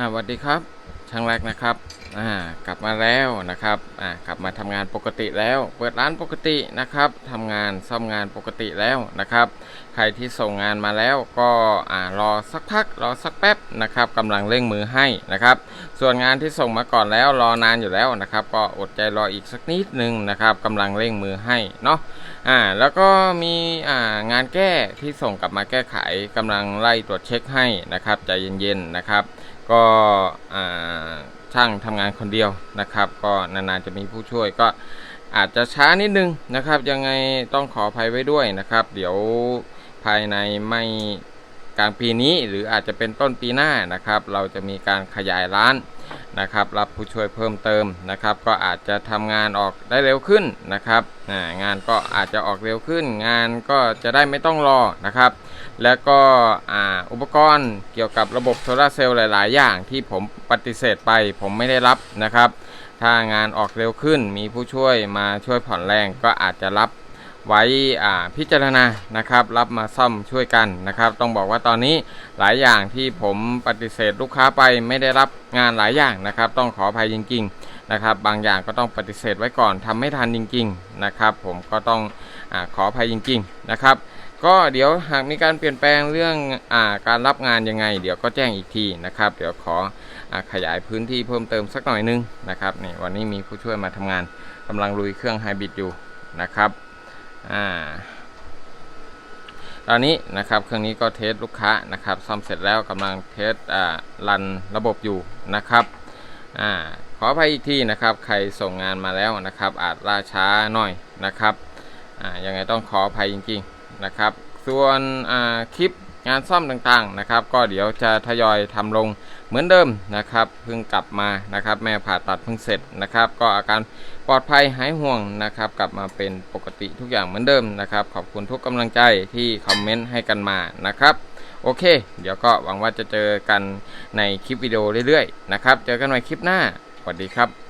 สวัสดีครับ ช่างแรกนะครับอ่ากลับมาแล้วนะครับอ่ากลับมาทำงานปกติแล้ว เปิดร้านปกตินะครับทำงานซ่อมงานปกติแล้วนะครับ ใครที่ส่งงานมาแล้วก็อ่ารอสักพักรอสักแป๊บนะครับกำลังเร่งมือให้นะครับ ส่วนงานที่ส่งมาก่อนแล้วรอนานอยู่แล้วนะครับ ก็อดใจรออีกสักนิดนึงนะครับกำลังเร่งมือให้เนาะอ่าแล้วก็มีอ่างานแก้ที่ส่งกลับมาแก้ไขกำลังไล่ตรวจเช็คให้นะครับใจเย็นๆนะครับ ก็ช่างทำงานคนเดียวนะครับ ก็นานๆจะมีผู้ช่วยก็อาจจะช้านิดนึงนะครับ ยังไงต้องขออภัยไว้ด้วยนะครับ เดี๋ยวภายในไม่ กลางปีนี้หรืออาจจะเป็นต้นปีหน้านะครับ เราจะมีการขยายร้านนะครับ รับผู้ช่วยเพิ่มเติมนะครับ ก็อาจจะทำงานออกได้เร็วขึ้นนะครับงานก็อาจจะออกเร็วขึ้น งานก็จะได้ไม่ต้องรอนะครับ แล้วก็อุปกรณ์เกี่ยวกับระบบโซลาเซลล์หลาย ๆ อย่างที่ผมปฏิเสธไป ผมไม่ได้รับนะครับ ถ้างานออกเร็วขึ้น มีผู้ช่วยมาช่วยผ่อนแรงก็อาจจะรับ ไว้พิจารณานะครับ รับมาซ่อมช่วยกันนะครับ ต้องบอกว่าตอนนี้หลายอย่างที่ผมปฏิเสธลูกค้าไปไม่ได้รับงานหลายอย่างนะครับ ต้องขออภัยจริง ๆนะครับ บางอย่างก็ต้องปฏิเสธไว้ก่อนทำไม่ทันจริง ๆนะครับ ผมก็ต้องอาขออภัยจริง ๆนะครับก็เดี๋ยวหากมีการเปลี่ยนแปลงเรื่องอาการรับงานยังไง เดี๋ยวก็แจ้งอีกทีนะครับ เดี๋ยวขออขยายพื้นที่เพิ่มเติมสักหน่อยนึงนะครับนี่วันนี้มีผู้ช่วยมาทำงานกำลังลุยเครื่องไฮบริดอยู่นะครับ อ่าตอนนี้นะครับเครื่องนี้ก็เทสลูกค้านะครับซ่อมเสร็จแล้วกำลังเทสอ่ารันระบบอยู่นะครับอ่าขออภัยอีกทีนะครับ ใครส่งงานมาแล้วนะครับ อาจล่าช้าหน่อยนะครับอ่ายังไงต้องขออภัยจริง ๆนะครับ ส่วนอ่าคลิป งานซ่อมต่างๆนะครับ ก็เดี๋ยวจะทยอยทำลงเหมือนเดิมนะครับเพิ่งกลับมานะครับ แม่ผ่าตัดเพิ่งเสร็จนะครับ ก็อาการปลอดภัยหายห่วงนะครับ กลับมาเป็นปกติทุกอย่างเหมือนเดิมนะครับ ขอบคุณทุกกำลังใจที่คอมเมนต์ให้กันมานะครับโอเค เดี๋ยวก็หวังว่าจะเจอกันในคลิปวิดีโอเรื่อยๆนะครับ เจอกันใหม่คลิปหน้าสวัสดีครับ